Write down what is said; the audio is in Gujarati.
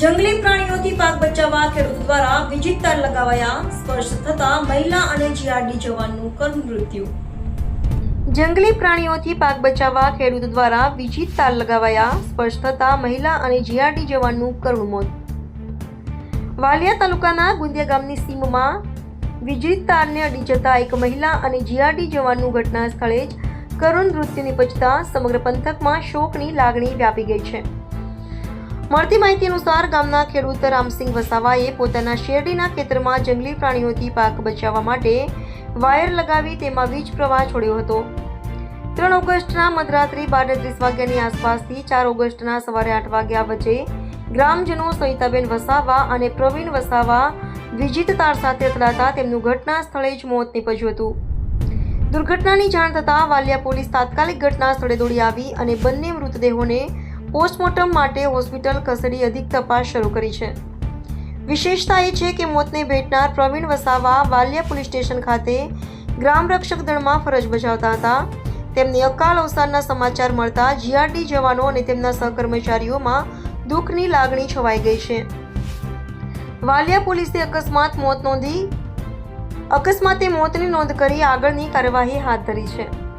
જંગલી પ્રાણીઓથી પાક બચાવવા ખેડૂત દ્વારા વિજિત તાર લગાવાયા સ્પર્શ થતા મહિલા અને જીઆરડી જવાનનું કરુણ મૃત્યુ. જંગલી પ્રાણીઓથી પાક બચાવવા ખેડૂત દ્વારા વિજિત તાર લગાવાયા સ્પર્શ થતા મહિલા અને જીઆરડી જવાનનું કરુણ મોત. વાલિયા તાલુકાના ગુંદિયા ગામની સીમમાં વિજિત તારને અડી જતા એક મહિલા અને જીઆરડી જવાનનું ઘટના સ્થળે જ કરુણ મૃત્યુ નિપજતા સમગ્ર પંથકમાં શોકની લાગણી વ્યાપી ગઈ છે. મળતી માહિતી અનુસાર ગામના ખેડૂત રામસિંહ વસાવાએ પોતાના શેરડીના ખેતરમાં જંગલી પ્રાણીઓથી પાક બચાવવા માટે વાયર લગાવી તેમાં વીજ પ્રવાહ છોડ્યો હતો. ત્રણ ઓગસ્ટના મધરાત્રિ બાર ત્રીસ વાગ્યાની આસપાસથી ચાર ઓગસ્ટના સવારે આઠ વાગ્યા વચ્ચે ગ્રામજનો સવિતાબેન વસાવા અને પ્રવીણ વસાવા વિજિત તાર સાથે અથડાતા તેમનું ઘટના સ્થળે જ મોત નીપજ્યું હતું. દુર્ઘટનાની જાણ થતાં વાલિયા પોલીસ તાત્કાલિક ઘટના સ્થળે દોડી આવી અને બંને મૃતદેહોને પોસ્ટમોર્ટમ માટે હોસ્પિટલ ખસેડી અધિક તપાસ શરૂ કરી છે. વિશેષતા એ છે કે મોતને ભેટનાર પ્રવીણ વસાવા વાલિયા પોલીસ સ્ટેશન ખાતે ગ્રામ રક્ષક દળમાં ફરજ બજાવતા હતા. તેમની અકાલ અવસાનના સમાચાર મળતા જીઆરડી જવાનો અને તેમના સહકર્મચારીઓમાં દુઃખની લાગણી છવાઈ ગઈ છે. વાલિયા પોલીસે અકસ્માત મોત નોંધી અકસ્માતે મોતની નોંધ કરી આગળની કાર્યવાહી હાથ ધરી છે.